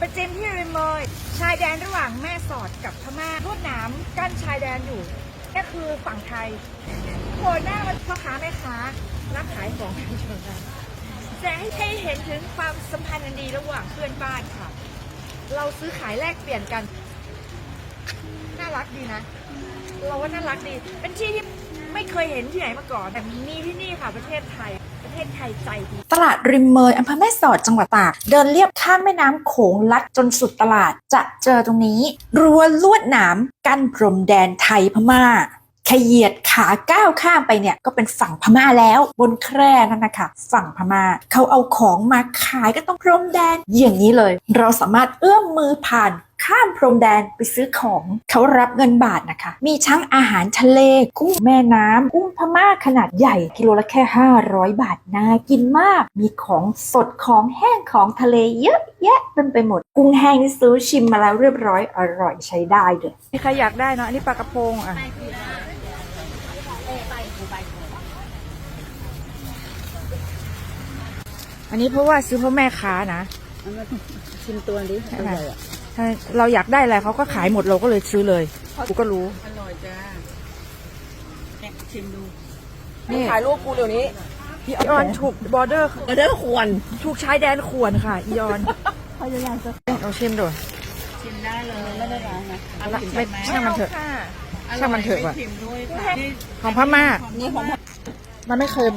ประจิมที่ริมเมยชายแดนระหว่างแม่สอดกับพม่าลวดหนามกั้นชายแดนอยู่ก็คือฝั่งไทยโผล่หน้ามาพ่อค้าแม่ค้ารับขายของกันชนกันแสดงให้เห็นถึงความสัมพันธ์อันดีระหว่างเพื่อนบ้านค่ะ เราซื้อขายแลกเปลี่ยนกัน น่ารักดีนะ เราว่าน่ารักดี เป็นที่ที่ไม่เคยเห็นที่ไหนมาก่อน แต่มีที่นี่ค่ะประเทศไทย ประเทศไทยใจดีตลาดริมเมยอำเภอแม่สอดจังหวัดตากเดินเลียบข้ามแม่น้ำโขงลัดจนสุดตลาดจะเจอตรงนี้รั้วลวดหนามกั้นพรมแดนไทยพม่าขยียด ขาก้าวข้ามไปเนี่ยก็เป็นฝั่งพม่าแล้วบนแคร่นั่นนะคะฝั่งพม่าเขาเอาของมาขายก็ต้องพรมแดนอย่างนี้เลย เราสามารถเอื้อมมือผ่านข้ามพรมแดนไปซื้อของเขารับเงินบาทนะคะ มีทั้งอาหารทะเล กุ้งแม่น้ำกุ้งพม่าขนาดใหญ่กิโลละแค่ 500 บาทน่ากินมาก มีของสดของแห้งของทะเลเยอะแยะเต็มไปหมด กุ้งแห้งที่ซื้อชิมมาแล้วเรียบร้อยอร่อยใช้ได้เลยมีใครอยากได้เนาะอันนี้ปลากระพงอะ อันนี้เพราะว่าซื้อเพราะแม่ค้านะชิมตัวนี้อร่อยอะถ้าเราอยากได้อะไรเขาก็ขายหมดเราก็เลยซื้อเลย กูก็รู้ อร่อยจ้าเนี่ยชิมดูนี่ ถ่ายรูปกูเดี๋ยวนี้อีออนถูกบอร์เดอร์ก็ได้ควรถูกชายแดนข่วนค่ะ อีออนพยายามจะเราชิมดูชิมได้เลยไม่ได้ร้านนะอร่อยไม่ไหมช่างมันเถอะ ช่างมันเถอะว่ะชิมด้วยค่ะนี่ของพม่านี่ของมันไม่เค็ม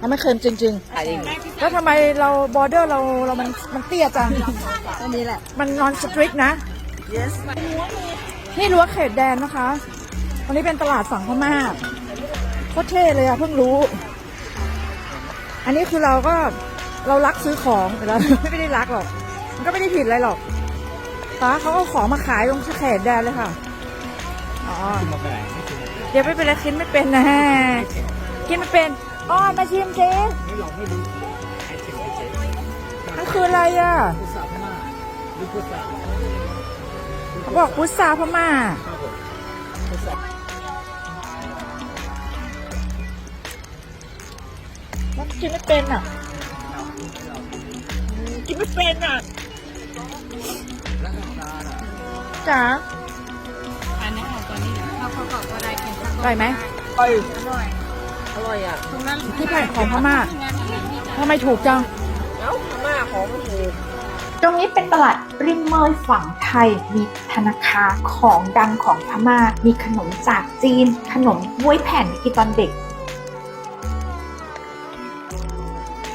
มันไม่เค็มจริงขายเองๆ แล้วทำไมเราบอร์เดอร์เราเรามันมันเตี้ยจังตัวนี้แหละ มันนอนสตริกนะ yes นี่รั้วเขตแดนนะคะวันนี้เป็นตลาดฝั่งพม่าโคตรเท่เลยอะเพิ่งรู้ อันนี้คือเราก็เรารักซื้อของแต่เราไม่ได้รักหรอก มันก็ไม่ได้ผิดอะไรหรอกป้าเขาเอาของมาขายตรงเขตแดนเลยค่ะ อ๋อเดี๋ยวไม่เป็นไรกินไม่เป็นนะกินไม่เป็นอ้อมาชิมเจ๊มันคืออะไรอะเขาบอกพุทราพม่ามันกินไม่เป็นอะ กินไม่เป็นอะจ๋า อร่อยไหมอร่อยอร่อยอะตรงนั้นที่แผ่นของพม่าทำไมถูกจังเอ้าพม่าของถูกตรงนี้เป็นตลาดริมเมยฝั่งไทย มีธนาคารของดังของพม่า มีขนมจากจีน ขนมบ้วยแผ่นที่กินตอนเด็ก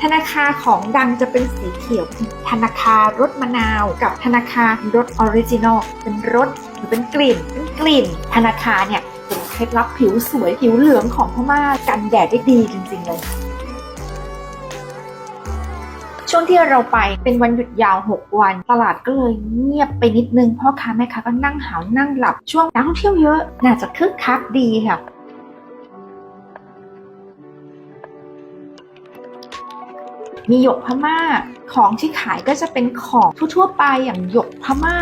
ธนาคารของดังจะเป็นสีเขียว ธนาคารรสมะนาวกับธนาคารรสออริจินอลเป็นรสหรือเป็นกลิ่นเป็นกลิ่น ธนาคารเนี่ย เคล็ดลับผิวสวยผิวเหลืองของพม่ากันแดดได้ดีจริงๆเลยช่วงที่เราไปเป็นวันหยุดยาว 6 วัน ตลาดก็เลยเงียบไปนิดนึงพ่อค้าแม่ค้าก็นั่งหาวนั่งหลับ ช่วงนักท่องเที่ยวเยอะน่าจะคึกคักดีค่ะมีหยกพม่า ของที่ขายก็จะเป็นของทั่วๆไปอย่างหยกพม่า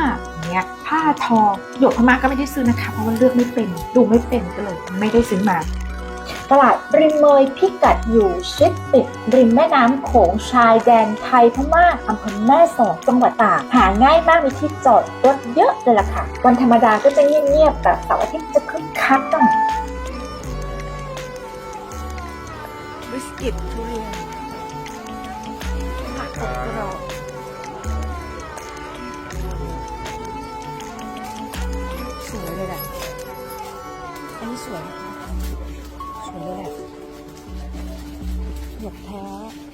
เงี้ย ผ้าทอหยกพม่าก็ไม่ได้ซื้อนะคะ เพราะว่าเลือกไม่เป็น ดูไม่เป็นก็เลย ไม่ได้ซื้อมาตลาดริมเมยพิกัดอยู่ชิดติดริมแม่น้ำโขงชายแดนไทยพม่าอำเภอแม่สอดจังหวัดตากหาง่ายมากมีที่จอดรถเยอะเลยล่ะค่ะ วันธรรมดาก็จะเงียบๆแต่เสาร์อาทิตย์จะคึกคักหน่อยบิสกิตทุเรียน แท้